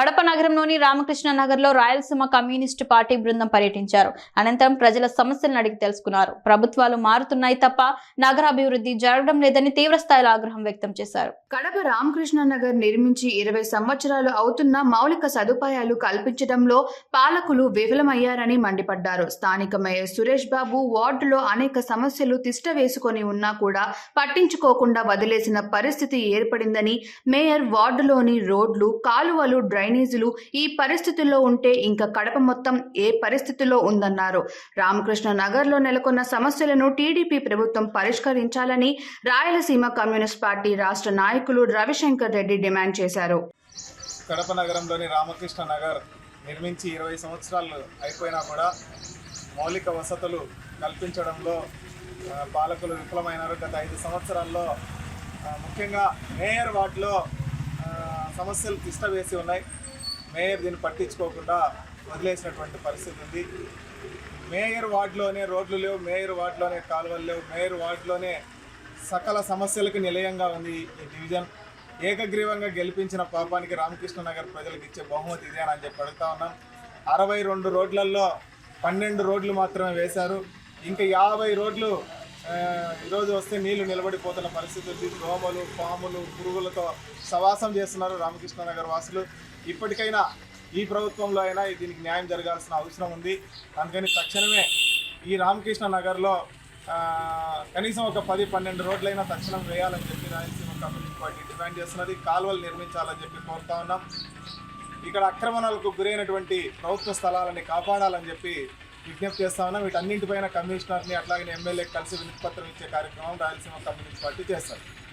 కడప నగరంలోని రామకృష్ణ నగర్లో Rayalaseema communist party బృందం పర్యటించారు. అనంతరం ప్రజల సమస్యలను అడిగి తెలుసుకున్నారు. ప్రభుత్వాలు మారుతున్నాయి తప్ప నగరాభివృద్ధి జరగడం లేదని తీవ్రస్థాయిలో ఆగ్రహం వ్యక్తం చేశారు. కడప రామకృష్ణ నగర్ నిర్మించి ఇరవై సంవత్సరాలు అవుతున్న మౌలిక సదుపాయాలు కల్పించడంలో పాలకులు విఫలమయ్యారని మండిపడ్డారు. స్థానిక మేయర్ సురేష్ బాబు వార్డులో అనేక సమస్యలు తిష్ట వేసుకొని ఉన్నా కూడా పట్టించుకోకుండా వదిలేసిన పరిస్థితి ఏర్పడిందని మేయర్ వార్డులోని రోడ్లు కాలువలు డ్రైనేజీలు ఈ పరిస్థితుల్లో ఉంటే ఇంకా కడప మొత్తం ఏ పరిస్థితిలో ఉందన్నారు. రామకృష్ణ నగర్లో నెలకొన్న సమస్యలను టీడీపీ ప్రభుత్వం పరిష్కరించాలని రాయలసీమ కమ్యూనిస్ట్ పార్టీ రాష్ట్ర నాయకులు రవిశంకర్ రెడ్డి డిమాండ్ చేశారు. కడప నగరంలోని రామకృష్ణ నగర్ నిర్మించి ఇరవై సంవత్సరాలు అయిపోయినా కూడా మౌలిక వసతులు కల్పించడంలో పాలకులు విఫలమైనారు. గత ఐదు సంవత్సరాల్లో ముఖ్యంగా మేయర్ వార్డులో సమస్యలు తిష్ట వేసి ఉన్నాయి. మేయర్ దీన్ని పట్టించుకోకుండా వదిలేసినటువంటి పరిస్థితి ఉంది. మేయర్ వార్డులోనే రోడ్లు లేవు మేయర్ వార్డులోనే కాలువలు లేవు మేయర్ వార్డులోనే సకల సమస్యలకు నిలయంగా ఉంది ఈ డివిజన్. ఏకగ్రీవంగా గెలిపించిన పాపానికి రామకృష్ణ నగర్ ప్రజలకు ఇచ్చే బహుమతి ఇదే అని చెప్పి అడుగుతా ఉన్నాం. అరవై రెండు రోడ్లలో పన్నెండు రోడ్లు మాత్రమే వేశారు. ఇంకా యాభై రోడ్లు ఈరోజు వస్తే నీళ్ళు నిలబడిపోతున్న పరిస్థితి దోమలు పాములు పురుగులతో సవాసం చేస్తున్నారు రామకృష్ణ నగర్ వాసులు. ఇప్పటికైనా ఈ ప్రభుత్వంలో అయినా దీనికి న్యాయం జరగాల్సిన అవసరం ఉంది. అందుకని తక్షణమే ఈ రామకృష్ణ నగర్లో కనీసం ఒక పది పన్నెండు రోడ్లైనా తక్షణం వేయాలని చెప్పి రాయలసీమ కమ్యూనిటీ పార్టీ డిమాండ్ చేస్తున్నది. కాలువలు నిర్మించాలని చెప్పి కోరుతా ఉన్నాం. ఇక్కడ ఆక్రమణలకు గురైనటువంటి ప్రభుత్వ స్థలాలని కాపాడాలని చెప్పి విజ్ఞప్తి చేస్తా ఉన్నాం వీటన్నింటిపైన కమిషనర్ని అట్లాగే ఎమ్మెల్యే కలిసి వినతిపత్రం ఇచ్చే కార్యక్రమం రాయలసీమ కమ్యూనిస్ట్ పార్టీ చేస్తారు.